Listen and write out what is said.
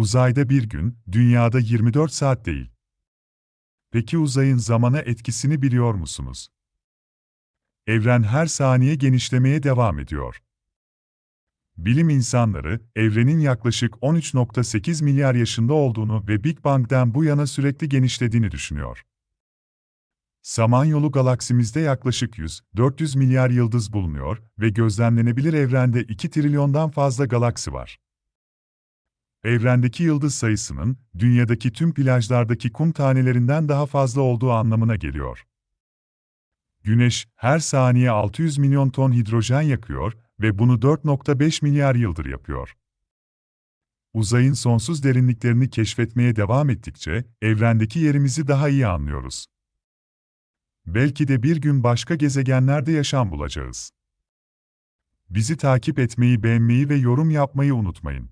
Uzayda bir gün, dünyada 24 saat değil. Peki uzayın zamana etkisini biliyor musunuz? Evren her saniye genişlemeye devam ediyor. Bilim insanları, evrenin yaklaşık 13.8 milyar yaşında olduğunu ve Big Bang'den bu yana sürekli genişlediğini düşünüyor. Samanyolu galaksimizde yaklaşık 100-400 milyar yıldız bulunuyor ve gözlemlenebilir evrende 2 trilyondan fazla galaksi var. Evrendeki yıldız sayısının, dünyadaki tüm plajlardaki kum tanelerinden daha fazla olduğu anlamına geliyor. Güneş, her saniye 600 milyon ton hidrojen yakıyor ve bunu 4.5 milyar yıldır yapıyor. Uzayın sonsuz derinliklerini keşfetmeye devam ettikçe, evrendeki yerimizi daha iyi anlıyoruz. Belki de bir gün başka gezegenlerde yaşam bulacağız. Bizi takip etmeyi, beğenmeyi ve yorum yapmayı unutmayın.